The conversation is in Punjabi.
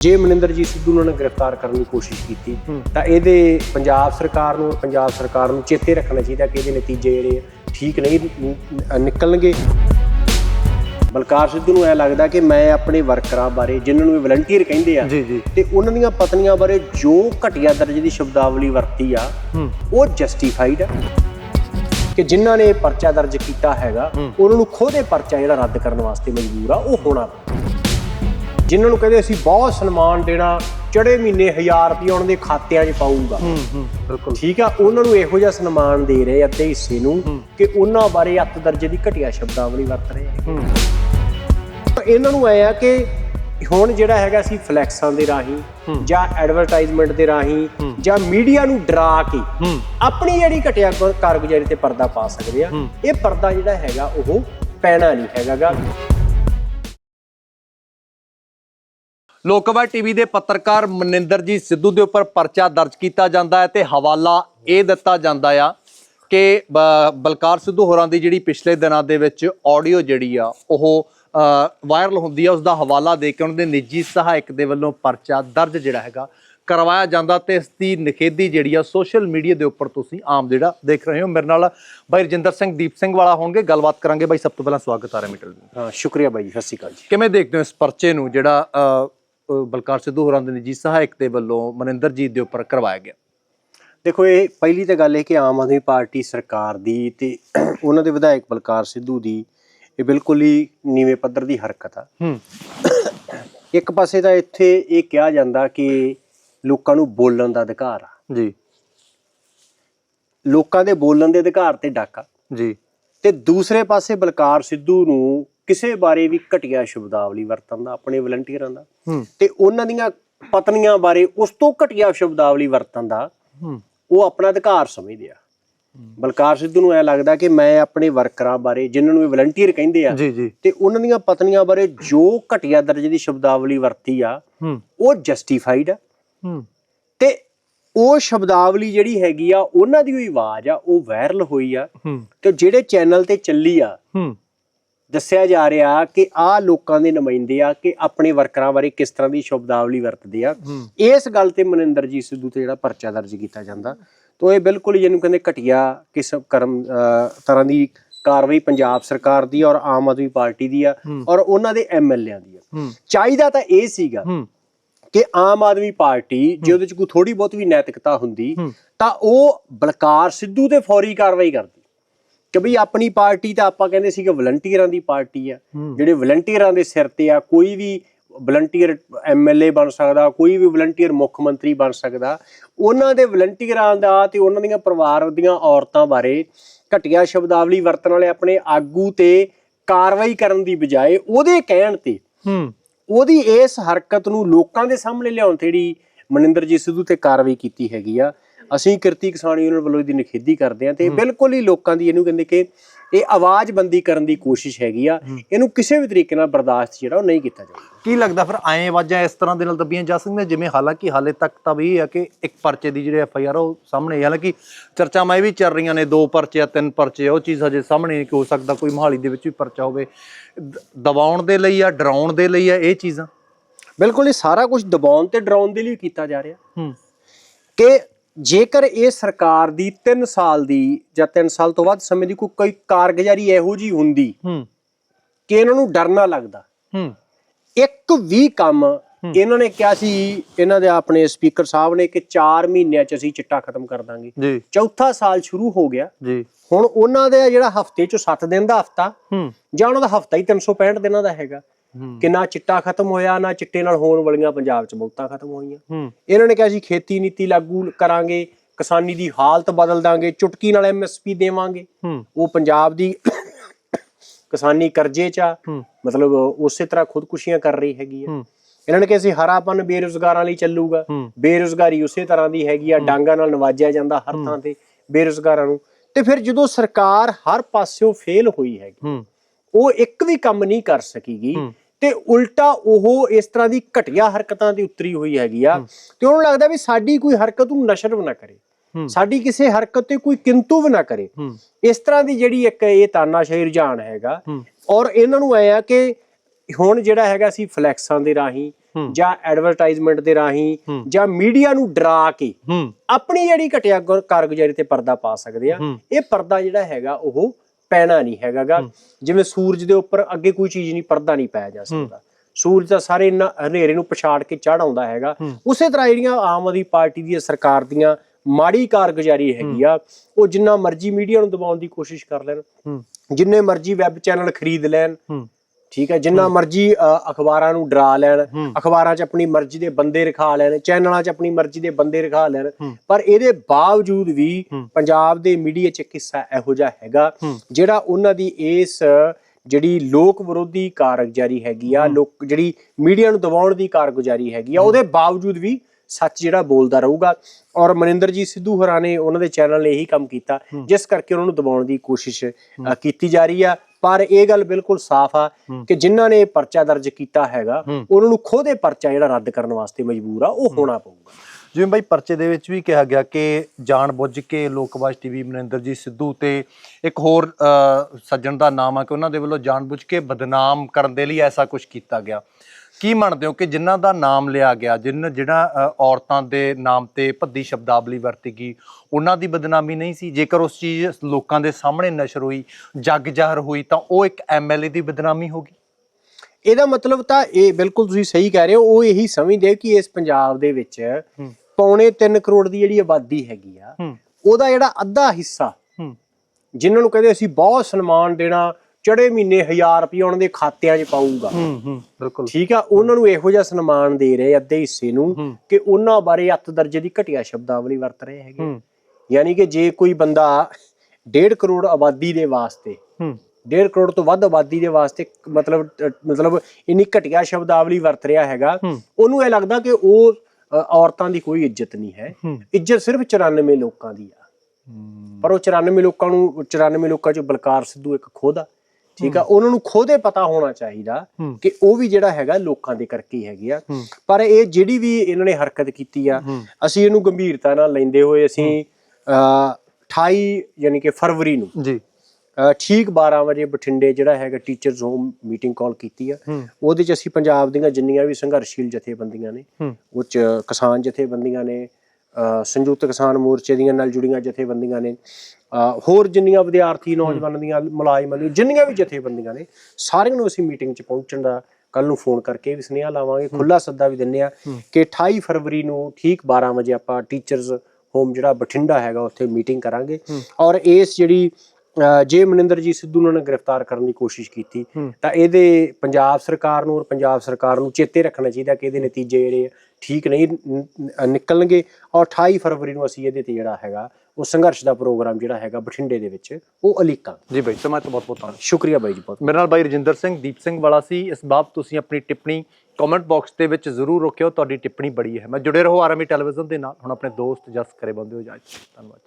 ਜੇ ਮਨਿੰਦਰਜੀਤ ਸਿੱਧੂ ਨੂੰ ਉਹਨਾਂ ਨੇ ਗ੍ਰਿਫਤਾਰ ਕਰਨ ਦੀ ਕੋਸ਼ਿਸ਼ ਕੀਤੀ ਤਾਂ ਇਹਦੇ ਪੰਜਾਬ ਸਰਕਾਰ ਨੂੰ ਪੰਜਾਬ ਸਰਕਾਰ ਨੂੰ ਚੇਤੇ ਰੱਖਣਾ ਚਾਹੀਦਾ ਕਿ ਇਹਦੇ ਨਤੀਜੇ ਜਿਹੜੇ ਠੀਕ ਨਹੀਂ ਨਿਕਲਣਗੇ। ਬਲਕਾਰ ਸਿੱਧੂ ਨੂੰ ਐ ਲੱਗਦਾ ਕਿ ਮੈਂ ਆਪਣੇ ਵਰਕਰਾਂ ਬਾਰੇ ਜਿਨ੍ਹਾਂ ਨੂੰ ਵਲੰਟੀਅਰ ਕਹਿੰਦੇ ਆ ਜੀ ਜੀ। ਤੇ ਉਹਨਾਂ ਦੀਆਂ ਪਤਨੀਆਂ ਬਾਰੇ ਜੋ ਘਟੀਆ ਦਰਜੇ ਦੀ ਸ਼ਬਦਾਵਲੀ ਵਰਤੀ ਆ ਉਹ ਜਸਟੀਫਾਈਡ ਆ। ਕਿ ਜਿਨ੍ਹਾਂ ਨੇ ਪਰਚਾ ਦਰਜ ਕੀਤਾ ਹੈਗਾ ਉਹਨਾਂ ਨੂੰ ਖੁਦ ਪਰਚਾ ਜਿਹੜਾ ਰੱਦ ਕਰਨ ਵਾਸਤੇ ਮਜਬੂਰ ਆ ਉਹ ਹੋਣਾ। ਜਿਨ੍ਹਾਂ ਨੂੰ ਕਹਿੰਦੇ ਅਸੀਂ ਬਹੁਤ ਸਨਮਾਨ ਦੇਣਾ ਚੜੇ ਮਹੀਨੇ 1000 ਰੁਪਏ ਉਹਨਾਂ ਦੇ ਖਾਤਿਆਂ 'ਚ ਪਾਊਗਾ। ਹੂੰ ਹੂੰ ਬਿਲਕੁਲ। ਠੀਕ ਆ? ਉਹਨਾਂ ਨੂੰ ਇਹੋ ਜਿਹਾ ਸਨਮਾਨ ਦੇ ਰਹੇ ਅੱਧੇ ਹਿੱਸੇ ਨੂੰ ਕਿ ਉਹਨਾਂ ਬਾਰੇ ਅੱਤ ਦਰਜੇ ਦੀ ਘਟੀਆ ਸ਼ਬਦਾਵਲੀ ਵਰਤ ਰਹੇ ਆ। ਹੂੰ। ਤਾਂ ਇਹਨਾਂ ਨੂੰ ਐ ਆ ਕਿ ਹੁਣ ਜਿਹੜਾ ਹੈਗਾ ਸੀ ਫਲੈਕਸਾਂ ਦੇ ਰਾਹੀਂ ਜਾਂ ਐਡਵਰਟਾਈਜ਼ਮੈਂਟ ਦੇ ਰਾਹੀਂ ਜਾਂ ਮੀਡੀਆ ਨੂੰ ਡਰਾ ਕੇ ਆਪਣੀ ਜਿਹੜੀ ਘਟਿਆ ਕਾਰਗੁਜ਼ਾਰੀ ਤੇ ਪਰਦਾ ਪਾ ਸਕਦੇ ਆ। ਇਹ ਪਰਦਾ ਜਿਹੜਾ ਹੈਗਾ ਉਹ ਪੈਣਾ ਨਹੀਂ ਹੈਗਾਗਾ। ਲੋਕਵਾ ਟੀਵੀ ਦੇ ਪੱਤਰਕਾਰ ਮਨਿੰਦਰਜੀਤ ਸਿੱਧੂ ਦੇ ਉੱਪਰ ਪਰਚਾ ਦਰਜ ਕੀਤਾ ਜਾਂਦਾ ਹੈ ਤੇ ਹਵਾਲਾ ਇਹ ਦਿੱਤਾ ਜਾਂਦਾ ਆ ਕਿ ਬਲਕਾਰ ਸਿੱਧੂ ਹੋਰਾਂ ਦੀ ਜਿਹੜੀ ਪਿਛਲੇ ਦਿਨਾਂ ਦੇ ਵਿੱਚ ਆਡੀਓ ਜਿਹੜੀ ਆ ਉਹ ਵਾਇਰਲ ਹੁੰਦੀ ਆ ਉਸ ਦਾ ਹਵਾਲਾ ਦੇ ਕੇ ਉਹਨਾਂ ਦੇ ਨਿੱਜੀ ਸਹਾਇਕ ਦੇ ਵੱਲੋਂ ਪਰਚਾ ਦਰਜ ਜਿਹੜਾ ਹੈਗਾ ਕਰਵਾਇਆ ਜਾਂਦਾ ਤੇ ਇਸ ਦੀ ਨਿਖੇਧੀ ਜਿਹੜੀ ਆ ਸੋਸ਼ਲ ਮੀਡੀਆ ਦੇ ਉੱਪਰ ਤੁਸੀਂ ਆਮ ਜਿਹੜਾ ਦੇਖ ਰਹੇ ਹੋ। ਮੇਰੇ ਨਾਲ ਬਾਈ ਰਜਿੰਦਰ ਸਿੰਘ ਦੀਪ ਸਿੰਘ ਵਾਲਾ ਹੋਣਗੇ। ਗੱਲਬਾਤ ਕਰਾਂਗੇ। ਬਾਈ ਸਭ ਤੋਂ ਪਹਿਲਾਂ ਸਵਾਗਤ ਆ ਰਿਹਾ ਮੀਟਰ ਜੀ। ਹਾਂ ਸ਼ੁਕਰੀਆ ਬਾਈ ਜੀ, ਸਤਿ ਸ਼੍ਰੀ ਅਕਾਲ ਜੀ। ਕਿਵੇਂ ਦੇਖਦੇ ਹੋ ਇਸ ਪਰਚੇ ਨੂੰ ਜਿਹੜਾ ਬਲਕਾਰ ਸਿੱਧੂ ਹੋਰਾਂ ਦੇ ਨਿੱਜੀ ਸਹਾਇਕ ਦੇ ਵੱਲੋਂ ਮਨਿੰਦਰਜੀਤ ਦੇ ਉੱਪਰ ਕਰਵਾਇਆ ਗਿਆ। ਦੇਖੋ ਇਹ ਪਹਿਲੀ ਤਾਂ ਗੱਲ ਇਹ ਕਿ ਆਮ ਆਦਮੀ ਪਾਰਟੀ ਸਰਕਾਰ ਦੀ ਤੇ ਉਹਨਾਂ ਦੇ ਵਿਧਾਇਕ ਬਲਕਾਰ ਸਿੱਧੂ ਦੀ ਇਹ ਬਿਲਕੁਲ ਹੀ ਨੀਵੇਂ ਪੱਧਰ ਦੀ ਹਰਕਤ ਆ। ਇੱਕ ਪਾਸੇ ਤਾਂ ਇੱਥੇ ਇਹ ਕਿਹਾ ਜਾਂਦਾ ਕਿ ਲੋਕਾਂ ਨੂੰ ਬੋਲਣ ਦਾ ਅਧਿਕਾਰ ਆ। ਜੀ। ਲੋਕਾਂ ਦੇ ਬੋਲਣ ਦੇ ਅਧਿਕਾਰ ਤੇ ਡਾਕਾ। ਜੀ। ਤੇ ਦੂਸਰੇ ਪਾਸੇ ਬਲਕਾਰ ਸਿੱਧੂ ਨੂੰ ਕਿਸੇ ਬਾਰੇ ਵੀ ਘਟੀਆ ਸ਼ਬਦਾਵਲੀ ਵਰਤਣ ਦਾ ਆਪਣੇ ਵਲੰਟੀਅਰਾਂ ਦਾ ਤੇ ਉਹਨਾਂ ਦੀਆਂ ਪਤਨੀਆਂ ਬਾਰੇ ਉਸ ਤੋਂ ਘਟੀਆ ਸ਼ਬਦਾਵਲੀ ਵਰਤਣ ਦਾ ਉਹ ਆਪਣਾ ਅਧਿਕਾਰ ਸਮਝਦੇ ਆ। ਬਲਕਾਰ ਸਿੱਧੂ ਨੂੰ ਐ ਲੱਗਦਾ ਕਿ ਮੈਂ ਆਪਣੇ ਵਰਕਰਾਂ ਬਾਰੇ ਜਿਨ੍ਹਾਂ ਨੂੰ ਇਹ ਵਲੰਟੀਅਰ ਕਹਿੰਦੇ ਆ ਤੇ ਉਹਨਾਂ ਦੀਆਂ ਪਤਨੀਆਂ ਬਾਰੇ ਜੋ ਘਟੀਆ ਦਰਜੇ ਦੀ ਸ਼ਬਦਾਵਲੀ ਵਰਤੀ ਆ ਉਹ ਜਸਟੀਫਾਈਡ ਆ। ਤੇ ਉਹ ਸ਼ਬਦਾਵਲੀ ਜਿਹੜੀ ਹੈਗੀ ਆ ਉਹਨਾਂ ਦੀ ਹੋਈ ਆਵਾਜ਼ ਆ ਉਹ ਵਾਇਰਲ ਹੋਈ ਆ। ਤੇ ਜਿਹੜੇ ਚੈਨਲ ਤੇ ਚੱਲੀ ਆ ਦੱਸਿਆ ਜਾ ਰਿਹਾ ਕਿ ਆ ਲੋਕਾਂ ਦੇ ਨੁਮਾਇੰਦੇ ਆ ਕਿ ਆਪਣੇ ਵਰਕਰਾਂ ਬਾਰੇ ਕਿਸ ਤਰ੍ਹਾਂ ਦੀ ਸ਼ਬਦਾਵਲੀ ਵਰਤਦੇ ਆ। ਇਸ ਗੱਲ ਤੇ ਮਨਿੰਦਰਜੀਤ ਸਿੱਧੂ ਤੇ ਜਿਹੜਾ ਪਰਚਾ ਦਰਜ ਕੀਤਾ ਜਾਂਦਾ ਤੋ ਇਹ ਬਿਲਕੁਲ ਹੀ ਜਿਹਨੂੰ ਕਹਿੰਦੇ ਘਟੀਆ ਕਿਸਮ ਕਰਮ ਤਰ੍ਹਾਂ ਦੀ ਕਾਰਵਾਈ ਪੰਜਾਬ ਸਰਕਾਰ ਦੀ ਔਰ ਆਮ ਆਦਮੀ ਪਾਰਟੀ ਦੀ ਆ ਔਰ ਉਹਨਾਂ ਦੇ ਐਮਐਲਏਆਂ ਦੀ ਆ। ਚਾਹੀਦਾ ਤਾਂ ਇਹ ਸੀਗਾ ਕਿ ਆਮ ਆਦਮੀ ਪਾਰਟੀ ਜੇ ਉਹਦੇ ਚ ਕੋਈ ਥੋੜੀ ਬਹੁਤ ਵੀ ਨੈਤਿਕਤਾ ਹੁੰਦੀ। ਤਾਂ ਉਹ ਬਲਕਾਰ ਸਿੱਧੂ ਤੇ ਫੌਰੀ ਕਾਰਵਾਈ ਕਰਦੀ। ਕਿ ਬਈ ਆਪਣੀ ਪਾਰਟੀ ਤਾਂ ਆਪਾਂ ਕਹਿੰਦੇ ਸੀ ਕਿ ਵਲੰਟੀਅਰਾਂ ਦੀ ਪਾਰਟੀ ਆ। ਜਿਹੜੇ ਵਲੰਟੀਅਰਾਂ ਦੇ ਸਿਰ ਤੇ ਆ ਕੋਈ ਵੀ ਵਲੰਟੀਅਰ ਐਮਐਲਏ ਬਣ ਸਕਦਾ ਕੋਈ ਵੀ ਵਲੰਟੀਅਰ ਮੁੱਖ ਮੰਤਰੀ ਬਣ ਸਕਦਾ ਉਹਨਾਂ ਦੇ ਵਲੰਟੀਅਰਾਂ ਦਾ ਤੇ ਉਹਨਾਂ ਦੀਆਂ ਪਰਿਵਾਰ ਦੀਆਂ ਔਰਤਾਂ ਬਾਰੇ ਘਟੀਆ ਸ਼ਬਦਾਵਲੀ ਵਰਤਣ ਵਾਲੇ ਆਪਣੇ ਆਗੂ ਤੇ ਕਾਰਵਾਈ ਕਰਨ ਦੀ ਬਜਾਏ ਉਹਦੇ ਕਹਿਣ ਤੇ ਹੂੰ। ਉਹਦੀ ਇਸ ਹਰਕਤ ਨੂੰ ਲੋਕਾਂ ਦੇ ਸਾਹਮਣੇ ਲਿਆਉਣ ਤੇ ਜਿਹੜੀ ਮਨਿੰਦਰਜੀਤ ਸਿੱਧੂ ਤੇ ਕਾਰਵਾਈ ਕੀਤੀ ਹੈਗੀ ਆ। ਅਸੀਂ ਕਿਰਤੀ ਕਿਸਾਨ ਯੂਨੀਅਨ ਵੱਲੋਂ ਇਹਦੀ ਨਿਖੇਧੀ ਕਰਦੇ ਹਾਂ ਤੇ ਬਿਲਕੁਲ ਹੀ ਲੋਕਾਂ ਦੀ ਇਹਨੂੰ ਕਹਿੰਦੇ ਕਿ ਇਹ ਆਵਾਜ਼ਬੰਦੀ ਕਰਨ ਦੀ ਕੋਸ਼ਿਸ਼ ਹੈਗੀ ਆ। ਇਹਨੂੰ ਕਿਸੇ ਵੀ ਤਰੀਕੇ ਨਾਲ ਬਰਦਾਸ਼ਤ ਜਿਹੜਾ ਉਹ ਨਹੀਂ ਕੀਤਾ ਜਾਊਗਾ ਕੀ ਲੱਗਦਾ ਫਿਰ ਐਂ ਆਵਾਜ਼ਾਂ ਇਸ ਤਰ੍ਹਾਂ ਦੇ ਨਾਲ ਦੱਬੀਆਂ ਜਾ ਸਕਦੀਆਂ? ਜਿਵੇਂ ਹਾਲਾਂਕਿ ਹਾਲੇ ਤੱਕ ਤਾਂ ਵੀ ਇਹ ਆ ਕਿ ਇੱਕ ਪਰਚੇ ਦੀ ਜਿਹੜੀ ਐਫ ਆਈ ਆਰ ਉਹ ਸਾਹਮਣੇ। ਹਾਲਾਂਕਿ ਚਰਚਾਵਾਂ ਇਹ ਵੀ ਚੱਲ ਰਹੀਆਂ ਨੇ ਦੋ ਪਰਚੇ ਆ ਤਿੰਨ ਪਰਚੇ ਆ ਉਹ ਚੀਜ਼ ਹਜੇ ਸਾਹਮਣੇ ਨਹੀਂ ਕਿ ਹੋ ਸਕਦਾ। ਕੋਈ ਮਹਾਲੀ ਦੇ ਵਿੱਚ ਵੀ ਪਰਚਾ ਹੋਵੇ। ਦਬਾਉਣ ਦੇ ਲਈ ਆ ਡਰਾਉਣ ਦੇ ਲਈ ਆ ਇਹ ਚੀਜ਼ਾਂ? ਬਿਲਕੁਲ ਇਹ ਸਾਰਾ ਕੁਝ ਦਬਾਉਣ ਤੇ ਡਰਾਉਣ ਦੇ ਲਈ ਕੀਤਾ ਜਾ ਰਿਹਾ। ਹੂੰ। ਕਿ ਜੇਕਰ ਇਹ ਸਰਕਾਰ ਦੀ 3 ਸਾਲ ਦੀ ਜਾਂ 3 ਸਾਲ ਤੋਂ ਵੱਧ ਸਮੇਂ ਦੀ ਕੋਈ ਕੋਈ ਕਾਰਗੁਜ਼ਾਰੀ ਇਹੋ ਜੀ ਹੁੰਦੀ ਹੂੰ। ਕਿ ਇਹਨਾਂ ਨੂੰ ਡਰ ਨਾ ਲੱਗਦਾ। ਹੂੰ। ਇੱਕ ਵੀ ਕੰਮ ਇਹਨਾਂ ਨੇ ਕਿਹਾ ਸੀ ਇਹਨਾਂ ਦੇ ਆਪਣੇ ਸਪੀਕਰ ਸਾਹਿਬ ਨੇ ਕਿ 4 ਮਹੀਨਿਆਂ ਚ ਅਸੀਂ ਚਿੱਟਾ ਖਤਮ ਕਰ ਦਾਂਗੇ। ਜੀ। ਚੌਥਾ ਸਾਲ ਸ਼ੁਰੂ ਹੋ ਗਿਆ। ਜੀ। ਹੁਣ ਉਹਨਾਂ ਦਾ ਜਿਹੜਾ ਹਫ਼ਤੇ ਚ 7 ਦਿਨ ਦਾ ਹਫਤਾ ਹੂੰ। ਜਾਂ ਉਹਨਾਂ ਦਾ ਹਫਤਾ ਹੀ 365 ਦਿਨਾਂ ਦਾ ਹੈਗਾ। ਕਿ ਨਾ ਚਿੱਟਾ ਖਤਮ ਹੋਇਆ ਨਾ ਚਿੱਟੇ ਨਾਲ ਹੋਣ ਵਾਲੀਆਂ ਪੰਜਾਬ ਚ ਮੌਤਾਂ ਖਤਮ ਹੋਈਆਂ। ਇਹਨਾਂ ਨੇ ਕਿਹਾ ਸੀ ਖੇਤੀ ਨੀਤੀ ਲਾਗੂ ਕਰਾਂਗੇ ਕਿਸਾਨੀ ਦੀ ਹਾਲਤ ਬਦਲ ਦਾਂਗੇ ਚੁਟਕੀ ਨਾਲ ਐਮਐਸਪੀ ਦੇਵਾਂਗੇ। ਉਹ ਪੰਜਾਬ ਦੀ ਕਿਸਾਨੀ ਕਰਜ਼ੇ ਚ ਆ। ਮਤਲਬ ਉਸੇ ਤਰ੍ਹਾਂ ਖੁਦਕੁਸ਼ੀਆਂ ਕਰ ਰਹੀ ਹੈਗੀ ਆ। ਇਹਨਾਂ ਨੇ ਕਿਹਾ ਸੀ ਹਰਾਪਨ ਬੇਰੁਜ਼ਗਾਰਾਂ ਲਈ ਚੱਲੂਗਾ। ਬੇਰੁਜ਼ਗਾਰੀ ਉਸੇ ਤਰ੍ਹਾਂ ਦੀ ਹੈਗੀ ਆ ਡਾਂਗਾ ਨਾਲ ਨਵਾਜਿਆ ਜਾਂਦਾ ਹਰ ਥਾਂ ਤੇ ਬੇਰੁਜ਼ਗਾਰਾਂ ਨੂੰ। ਤੇ ਫਿਰ ਜਦੋਂ ਸਰਕਾਰ ਹਰ ਪਾਸਿਓਂ ਫੇਲ ਹੋਈ ਹੈਗੀ ਉਹ ਇੱਕ ਵੀ ਕੰਮ ਨਹੀਂ ਕਰ ਸਕੀਗੀ। ਤੇ ਉਲਟਾ ਉਹ ਇਸ ਤਰ੍ਹਾਂ ਦੀ ਘਟੀਆ ਹਰਕਤਾਂ ਤੇ ਉਤਰੀ ਹੋਈ ਹੈਗੀ ਆ ਤੇ ਉਹਨੂੰ ਲੱਗਦਾ ਵੀ ਸਾਡੀ ਕੋਈ ਹਰਕਤ ਨੂੰ ਨਸ਼ਰ ਵੀ ਨਾ ਕਰੇ। ਸਾਡੀ ਕਿਸੇ ਹਰਕਤ ਤੇ ਕੋਈ ਕਿੰਤੂ ਵੀ ਨਾ ਕਰੇ ਇਸ ਤਰ੍ਹਾਂ ਦੀ ਜਿਹੜੀ ਇੱਕ ਇਹ ਤਾਨਾਸ਼ਾਹੀ ਰੁਝਾਨ ਹੈਗਾ ਔਰ ਇਹਨਾਂ ਨੂੰ ਐ ਆ ਕਿ ਹੁਣ ਜਿਹੜਾ ਹੈਗਾ ਅਸੀਂ ਫਲੈਕਸਾਂ ਦੇ ਰਾਹੀਂ। ਜਾਂ ਐਡਵਰਟਾਈਜ਼ਮੈਂਟ ਦੇ ਰਾਹੀਂ। ਜਾਂ ਮੀਡੀਆ ਨੂੰ ਡਰਾ ਕੇ ਆਪਣੀ ਜਿਹੜੀ ਘਟਿਆ ਕਾਰਗੁਜ਼ਾਰੀ ਤੇ ਪਰਦਾ ਪਾ ਸਕਦੇ ਆ। ਇਹ ਪਰਦਾ ਜਿਹੜਾ ਹੈਗਾ ਉਹ ਪੈਣਾ ਨਹੀਂ ਹੈਗਾਗਾ। ਜਿਵੇਂ ਸੂਰਜ ਦੇ ਉੱਪਰ ਅੱਗੇ ਕੋਈ ਚੀਜ਼ ਨਹੀਂ ਪਰਦਾ ਨਹੀਂ ਪਾਇਆ ਜਾ ਸਕਦਾ। ਸੂਰਜ ਤਾਂ ਸਾਰੇ ਇਹਨਾਂ ਹਨੇਰੇ ਨੂੰ ਪਛਾੜ ਕੇ ਚੜ ਆਉਂਦਾ ਹੈਗਾ। ਉਸੇ ਤਰ੍ਹਾਂ ਜਿਹੜੀਆਂ ਆਮ ਆਦਮੀ ਪਾਰਟੀ ਦੀਆਂ ਸਰਕਾਰ ਦੀਆਂ ਮਾੜੀ ਕਾਰਗੁਜ਼ਾਰੀ ਹੈਗੀ ਆ ਉਹ ਜਿੰਨਾ ਮਰਜ਼ੀ ਮੀਡੀਆ ਨੂੰ ਦਬਾਉਣ ਦੀ ਕੋਸ਼ਿਸ਼ ਕਰ ਲੈਣ। ਜਿੰਨੇ ਮਰਜ਼ੀ ਵੈਬ ਚੈਨਲ ਖਰੀਦ ਲੈਣ। ਠੀਕ ਹੈ ਜਿੰਨਾ ਮਰਜ਼ੀ ਅਖਬਾਰਾਂ ਨੂੰ ਡਰਾ ਲੈਣ। ਅਖਬਾਰਾਂ 'ਚ ਆਪਣੀ ਮਰਜ਼ੀ ਦੇ ਬੰਦੇ ਰਖਾ ਲੈਣ ਚੈਨਲਾਂ 'ਚ ਆਪਣੀ ਮਰਜ਼ੀ ਦੇ ਬੰਦੇ ਰਖਾ ਲੈਣ। ਪਰ ਇਹਦੇ ਬਾਵਜੂਦ ਵੀ। ਪੰਜਾਬ ਦੇ ਮੀਡੀਆ 'ਚ ਇੱਕ ਹਿੱਸਾ ਇਹੋ ਜਿਹਾ ਹੈਗਾ। ਜਿਹੜਾ ਉਹਨਾਂ ਦੀ ਇਸ ਜਿਹੜੀ ਲੋਕ ਵਿਰੋਧੀ ਕਾਰਗੁਜ਼ਾਰੀ ਹੈਗੀ ਆ ਲੋਕ ਜਿਹੜੀ ਮੀਡੀਆ ਨੂੰ ਦਬਾਉਣ ਦੀ ਕਾਰਗੁਜ਼ਾਰੀ ਹੈਗੀ ਆ ਉਹਦੇ ਬਾਵਜੂਦ ਵੀ ਸੱਚ ਜਿਹੜਾ ਬੋਲਦਾ ਰਹੂਗਾ ਔਰ ਮਨਿੰਦਰਜੀਤ ਸਿੱਧੂ ਹੋਰਾਂ ਨੇ ਉਹਨਾਂ ਦੇ ਚੈਨਲ ਨੇ ਇਹੀ ਕੰਮ ਕੀਤਾ ਜਿਸ ਕਰਕੇ ਉਹਨਾਂ ਨੂੰ ਦਬਾਉਣ ਦੀ ਕੋਸ਼ਿਸ਼ ਕੀਤੀ ਜਾ ਰਹੀ ਆ ਪਰ ਇਹ ਗੱਲ ਬਿਲਕੁਲ ਸਾਫ਼ ਆ ਕਿ ਜਿਨ੍ਹਾਂ ਨੇ ਇਹ ਪਰਚਾ ਦਰਜ ਕੀਤਾ ਹੈਗਾ। ਉਹਨਾਂ ਨੂੰ ਖੁਦ ਇਹ ਪਰਚਾ ਜਿਹੜਾ ਰੱਦ ਕਰਨ ਵਾਸਤੇ ਮਜਬੂਰ ਆ ਉਹ ਹੋਣਾ ਪਊਗਾ। ਜਿਵੇਂ ਬਾਈ ਪਰਚੇ ਦੇ ਵਿੱਚ ਵੀ ਕਿਹਾ ਗਿਆ ਕਿ ਜਾਣ ਬੁੱਝ ਕੇ ਲੋਕਵਾਜ ਟੀਵੀ ਮਨਿੰਦਰਜੀਤ ਸਿੱਧੂ ਤੇ ਇੱਕ ਹੋਰ ਸੱਜਣ ਦਾ ਨਾਮ ਆ ਕਿ ਉਹਨਾਂ ਦੇ ਵੱਲੋਂ ਜਾਣ ਬੁੱਝ ਕੇ ਬਦਨਾਮ ਕਰਨ ਦੇ ਲਈ ਐਸਾ ਕੁਝ ਕੀਤਾ ਗਿਆ। ਕੀ ਮੰਨਦੇ ਹੋ ਕਿ ਜਿਨ੍ਹਾਂ ਦਾ ਨਾਮ ਲਿਆ ਗਿਆ ਜਿਨ ਜਿਹੜਾ ਔਰਤਾਂ ਦੇ ਨਾਮ ਤੇ ਭੱਦੀ ਸ਼ਬਦਾਵਲੀ ਵਰਤੀ ਗਈ ਉਹਨਾਂ ਦੀ ਬਦਨਾਮੀ ਨਹੀਂ ਸੀ? ਜੇਕਰ ਉਸ ਚੀਜ਼ ਲੋਕਾਂ ਦੇ ਸਾਹਮਣੇ ਨਸ਼ਰ ਹੋਈ ਜੱਗ ਜ਼ਾਹਰ ਹੋਈ ਤਾਂ ਉਹ ਇੱਕ ਐਮਐਲਏ ਦੀ ਬਦਨਾਮੀ ਹੋਗੀ ਇਹਦਾ ਮਤਲਬ ਤਾਂ ਇਹ ਬਿਲਕੁਲ ਤੁਸੀਂ ਸਹੀ ਕਹਿ ਰਹੇ ਹੋ ਉਹ ਇਹੀ ਸਮਝਦੇ ਕਿ ਇਸ ਪੰਜਾਬ ਦੇ ਵਿੱਚ ਪੌਣੇ 3 ਕਰੋੜ ਦੀ ਜਿਹੜੀ ਆਬਾਦੀ ਹੈਗੀ ਆ ਉਹਦਾ ਜਿਹੜਾ ਅੱਧਾ ਹਿੱਸਾ ਜਿਨ੍ਹਾਂ ਨੂੰ ਕਹਿੰਦੇ ਅਸੀਂ ਬਹੁਤ ਸਨਮਾਨ ਦੇਣਾ ਚੜੇ ਮਹੀਨੇ 1000 ਰੁਪਏ ਉਹਨਾਂ ਦੇ ਖਾਤਿਆਂ 'ਚ ਪਾਊਗਾ। ਹੂੰ ਹੂੰ ਬਿਲਕੁਲ। ਠੀਕ ਆ? ਉਹਨਾਂ ਨੂੰ ਇਹੋ ਜਿਹਾ ਸਨਮਾਨ ਦੇ ਰਹੇ ਅੱਧੇ ਹਿੱਸੇ ਨੂੰ ਕਿ ਉਹਨਾਂ ਬਾਰੇ ਅੱਤ ਦਰਜੇ ਦੀ ਘਟੀਆ ਸ਼ਬਦਾਵਲੀ ਵਰਤ ਰਹੇ ਹੈਗੇ। ਯਾਨੀ ਕਿ ਜੇ ਕੋਈ ਬੰਦਾ 1.5 ਕਰੋੜ ਆਬਾਦੀ ਦੇ ਵਾਸਤੇ ਹੂੰ। 1.5 ਕਰੋੜ ਤੋਂ ਵੱਧ ਆਬਾਦੀ ਦੇ ਵਾਸਤੇ ਮਤਲਬ ਮਤਲਬ ਇੰਨੀ ਘਟੀਆ ਸ਼ਬਦਾਵਲੀ ਵਰਤ ਰਿਹਾ ਹੈਗਾ ਉਹਨੂੰ ਇਹ ਲੱਗਦਾ ਕਿ ਉਹ ਔਰਤਾਂ ਦੀ ਕੋਈ ਇੱਜ਼ਤ ਨਹੀਂ ਹੈ। ਇੱਜ਼ਤ ਸਿਰਫ 94 ਲੋਕਾਂ ਦੀ ਆ। ਪਰ ਉਹ 94 ਲੋਕਾਂ ਨੂੰ 94 ਲੋਕਾਂ ਚੋਂ ਬਲਕਾਰ ਸਿੱਧੂ ਇੱਕ ਖੁਦ ਠੀਕ ਆ? ਉਹਨਾਂ ਨੂੰ ਖੁਦ ਪਤਾ ਹੋਣਾ ਚਾਹੀਦਾ ਕਿ ਉਹ ਵੀ ਜਿਹੜਾ ਹੈਗਾ ਲੋਕਾਂ ਦੇ ਕਰਕੇ ਹੀ ਹੈਗੀ ਆ। ਪਰ ਇਹ ਜਿਹੜੀ ਵੀ ਇਹਨਾਂ ਨੇ ਹਰਕਤ ਕੀਤੀ ਆ ਅਸੀਂ ਇਹਨੂੰ ਗੰਭੀਰਤਾ ਨਾਲ ਲੈਂਦੇ ਹੋਏ ਅਸੀਂ ਅ 28 ਯਾਨੀ ਕਿ ਫਰਵਰੀ ਨੂੰ ਜੀ। ਠੀਕ 12 ਵਜੇ ਬਠਿੰਡੇ ਜਿਹੜਾ ਹੈਗਾ ਟੀਚਰਸ ਹੋਮ ਮੀਟਿੰਗ ਕਾਲ ਕੀਤੀ ਆ। ਉਹਦੇ ਚ ਅਸੀਂ ਪੰਜਾਬ ਦੀਆਂ ਜਿੰਨੀਆਂ ਵੀ ਸੰਘਰਸ਼ੀਲ ਜਥੇਬੰਦੀਆਂ ਨੇ ਉਹ ਚ ਕਿਸਾਨ ਜਥੇਬੰਦੀਆਂ ਨੇ ਸੰਯੁਕਤ ਕਿਸਾਨ ਮੋਰਚੇ ਦੀਆਂ ਨਾਲ ਜੁੜੀਆਂ ਜਥੇਬੰਦੀਆਂ ਨੇ ਹੋਰ ਜਿੰਨੀਆਂ ਵਿਦਿਆਰਥੀ ਨੌਜਵਾਨਾਂ ਦੀਆਂ ਮੁਲਾਜ਼ਮਾਂ ਦੀਆਂ ਜਿੰਨੀਆਂ ਵੀ ਜਥੇਬੰਦੀਆਂ ਨੇ ਸਾਰਿਆਂ ਨੂੰ ਅਸੀਂ ਮੀਟਿੰਗ 'ਚ ਪਹੁੰਚਣ ਦਾ ਕੱਲ ਨੂੰ ਫੋਨ ਕਰਕੇ ਵੀ ਸੁਨੇਹਾ ਲਾਵਾਂਗੇ ਖੁੱਲਾ ਸੱਦਾ ਵੀ ਦਿੰਨੇ ਆ ਕਿ 28 ਫਰਵਰੀ ਨੂੰ ਠੀਕ 12 ਵਜੇ ਆਪਾਂ ਟੀਚਰਸ ਹੋਮ ਜਿਹੜਾ ਬਠਿੰਡਾ ਹੈਗਾ ਉੱਥੇ ਮੀਟਿੰਗ ਕਰਾਂਗੇ ਔਰ ਇਸ ਜਿਹੜੀ ਜੇ ਮਨਿੰਦਰਜੀਤ ਸਿੱਧੂ ਨੂੰ ਗ੍ਰਿਫਤਾਰ ਕਰਨ ਦੀ ਕੋਸ਼ਿਸ਼ ਕੀਤੀ। ਤਾਂ ਇਹਦੇ ਪੰਜਾਬ ਸਰਕਾਰ ਨੂੰ ਔਰ ਪੰਜਾਬ ਸਰਕਾਰ ਨੂੰ ਚੇਤੇ ਰੱਖਣਾ ਚਾਹੀਦਾ ਕਿ ਇਹਦੇ ਨਤੀਜੇ ਜਿਹੜੇ ਠੀਕ ਨਹੀਂ ਨਿਕਲਣਗੇ। ਔਰ 28 ਫਰਵਰੀ ਨੂੰ ਅਸੀਂ ਇਹਦੇ ਤੇ ਜਿਹੜਾ ਹੈਗਾ ਉਹ ਸੰਘਰਸ਼ ਦਾ ਪ੍ਰੋਗਰਾਮ ਜਿਹੜਾ ਹੈਗਾ ਬਠਿੰਡੇ ਦੇ ਵਿੱਚ ਉਹ ਅਲੀਕਾਂ। ਜੀ ਬਾਈ ਸਮਾਂ ਤੋਂ ਬਹੁਤ ਬਹੁਤ ਧੰਨਵਾਦ ਸ਼ੁਕਰੀਆ ਬਾਈ ਜੀ ਬਹੁਤ। ਮੇਰੇ ਨਾਲ ਬਾਈ ਰਜਿੰਦਰ ਸਿੰਘ ਦੀਪ ਸਿੰਘ ਵਾਲਾ ਸੀ। ਇਸ ਬਾਬਤ ਤੁਸੀਂ ਆਪਣੀ ਟਿੱਪਣੀ ਕਮੈਂਟ ਬਾਕਸ ਦੇ ਵਿੱਚ ਜ਼ਰੂਰ ਰੱਖਿਓ ਤੁਹਾਡੀ ਟਿੱਪਣੀ ਬੜੀ ਹੈ। ਮੈਂ ਜੁੜੇ ਰਹੋ ਆਰਮੀ ਟੈਲੀਵਿਜ਼ਨ ਦੇ ਨਾਲ। ਹੁਣ ਆਪਣੇ ਦੋਸਤ ਜਸ ਕਰੇ ਬੰਦੇ ਹੋ ਜਾਇ ਧੰਨਵਾਦ